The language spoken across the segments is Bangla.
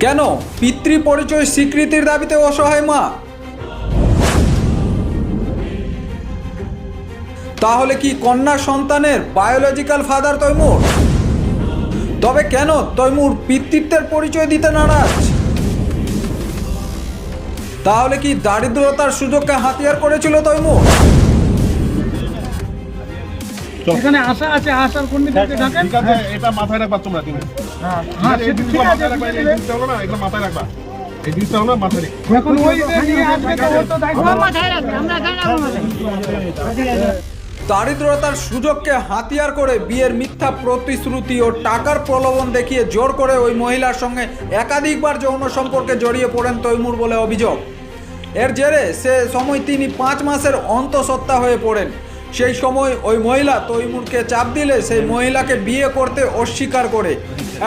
কেন? পিতৃ পরিচয় স্বীকৃতির দাবিতে অসহায় মা। তাহলে কি কন্যা সন্তানের বায়োলজিক্যাল ফাদার তৈমুর? তবে কেন তৈমুর পিতৃত্বের পরিচয় দিতে নারাজ? তাহলে কি দারিদ্রতার সুযোগকে হাতিয়ার করেছিল তৈমুর? এখানে আশা আছে আশার কোন দিকে ঢাকেন এটা মাথায় রাখবা তোমরা তুমি হ্যাঁ হ্যাঁ এই জিনিসগুলো মাথায় রাখবা এই জিনিসটা হলো না এগুলো মাথায় রাখবা। এই জিনিসটা হলো মাথায় রাখবা। এখন ওই যে নিয়ে আসবে তো ওর তো দায়িত্ব। দারিদ্রতার সুযোগকে হাতিয়ার করে বিয়ের মিথ্যা প্রতিশ্রুতি ও টাকার প্রলোভন দেখিয়ে জোর করে ওই মহিলার সঙ্গে একাধিকবার যৌন সম্পর্কে জড়িয়ে পড়েন তৈমুর বলে অভিযোগ। এর জেরে সে সময় তিনি পাঁচ মাসের অন্তঃসত্ত্বা হয়ে পড়েন। সেই সময় ওই মহিলা তৈমুরকে চাপ দিলে সেই মহিলাকে বিয়ে করতে অস্বীকার করে।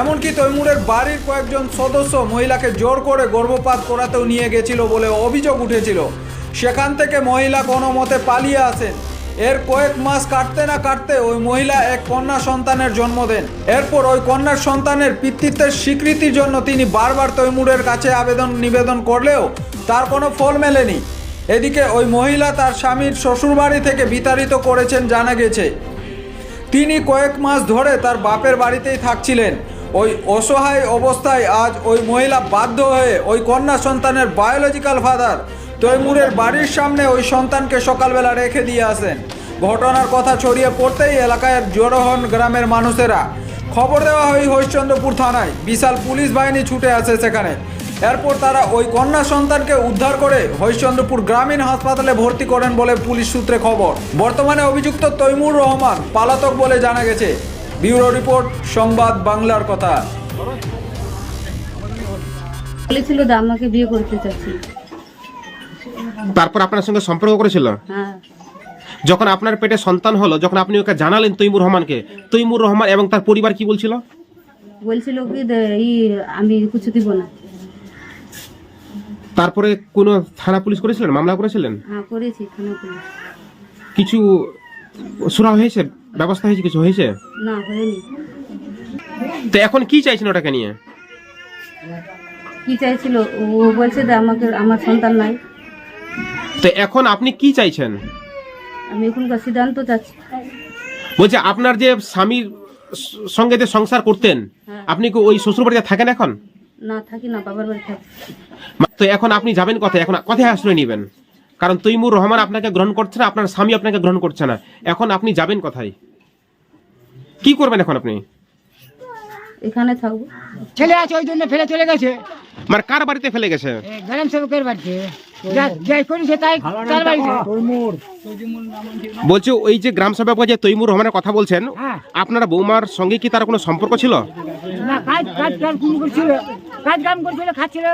এমনকি তৈমুরের বাড়ির কয়েকজন সদস্য মহিলাকে জোর করে গর্ভপাত করাতেও নিয়ে গেছিল বলে অভিযোগ উঠেছিল। সেখান থেকে মহিলা কোনো মতে পালিয়ে আসেন। এর কয়েক মাস কাটতে না কাটতে ওই মহিলা এক কন্যা সন্তানের জন্ম দেন। এরপর ওই কন্যার সন্তানের পিতৃত্বের স্বীকৃতির জন্য তিনি বারবার তৈমুরের কাছে আবেদন নিবেদন করলেও তার কোনো ফল মেলেনি। এদিকে ওই মহিলা তার স্বামীর শ্বশুরবাড়ি থেকে বিতাড়িত করেছেন, জানা গেছে। তিনি কয়েক মাস ধরে তার বাপের বাড়িতেই থাকছিলেন। ওই অসহায় অবস্থায় আজ ওই মহিলা বাধ্য হয়ে ওই কন্যা সন্তানের বায়োলজিক্যাল ফাদার তৈমুরের বাড়ির সামনে ওই সন্তানকে সকালবেলা রেখে দিয়ে আসেন। ঘটনার কথা ছড়িয়ে পড়তেই এলাকায় জড়ো হন গ্রামের মানুষেরা। খবর দেওয়া হয় হরিশ্চন্দ্রপুর থানায়। বিশাল পুলিশ বাহিনী ছুটে আসে সেখানে। এরপর তারা ওই কন্যা সন্তানকে উদ্ধার করে হরিশ্চন্দ্রপুর গ্রামীণ হাসপাতালে ভর্তি করেন বলে পুলিশ সূত্রে খবর। বর্তমানে অভিযুক্ত তৈমুর রহমান পালাতক বলে জানা গেছে। ব্যুরো রিপোর্ট সংবাদ বাংলার কথা। বলেছিল যে আমাকে বিয়ে করতে চাচ্ছি তারপর আপনার সঙ্গে সম্পর্ক করেছিল? হ্যাঁ। যখন আপনার পেটে সন্তান হলো যখন আপনি ওকে জানালেন তৈমুর রহমানকে তৈমুর রহমান এবং তার পরিবার কি বলছিল? বলছিল কি আমি কিছু দিব না। তারপরে কোনো থানা পুলিশ করেছিলেন? মামলা করেছিলেন? হ্যাঁ করেছি থানা পুলিশ। কিছু সুরা হয়েছে? ব্যবস্থা হয়েছে কিছু? হয়েছে? না হয়নি। তো এখন কি চাইছেন ওটাকে নিয়ে? কি চাইছিল? ও বলছে যে আমাকে আমার সন্তান নাই। তো এখন আপনি কি চাইছেন? আমি এখনকার সিদ্ধান্ত চাচ্ছি। বলছে আপনার যে স্বামীর সঙ্গে যে সংসার করতেন হ্যাঁ। আপনি কি ওই শ্বশুর বাড়িতে থাকেন এখন? না থাকি না বাবার বাড়ি থাকি। তো এখন আপনি যাবেন কথায়? এখন কথায় আশ্রয় নেবেন? কারণ তৈমুর রহমান আপনাকে গ্রহণ করছে না আপনার স্বামী আপনাকে গ্রহণ করছে না। এখন আপনি যাবেন কোথায়? কি করবেন এখন আপনি? এখানে থাকব। ছেলে আছে ওই জন্য ফেলে চলে গেছে। মানে কার বাড়িতে ফেলে গেছে? গ্রাম সেবকের বাড়িতে। বলছে ওই যে গ্রাম সেবক যে তৈমুর রহমানের কথা বলছেন হ্যাঁ। আপনার বৌমার সঙ্গে কি তার কোনো সম্পর্ক ছিল? না কাজ কুম করছিল খাচ্ছিল।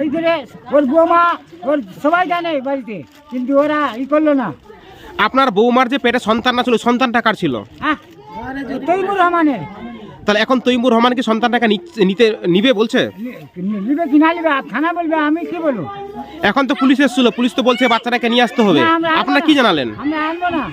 ওই করে ওর বৌমা ওর সবাই জানে বাড়িতে কিন্তু ওরা ই করল না। আপনার বৌমার যে পেটে সন্তান না ছিল সন্তানটা কার ছিল? হ্যাঁ তৈমুর রহমানের। তাহলে এখন তৈমুর রহমান কি সন্তানটাকে নিতে নিবে বলছে? নিবে কি না নিবে? থানা বলবে আমি কি বলব? এখন তো পুলিশ এসেছিল পুলিশ তো বলছে বাচ্চাটাকে নিয়ে আসতে হবে। আপনারা কি জানালেন? আমরা আনব না।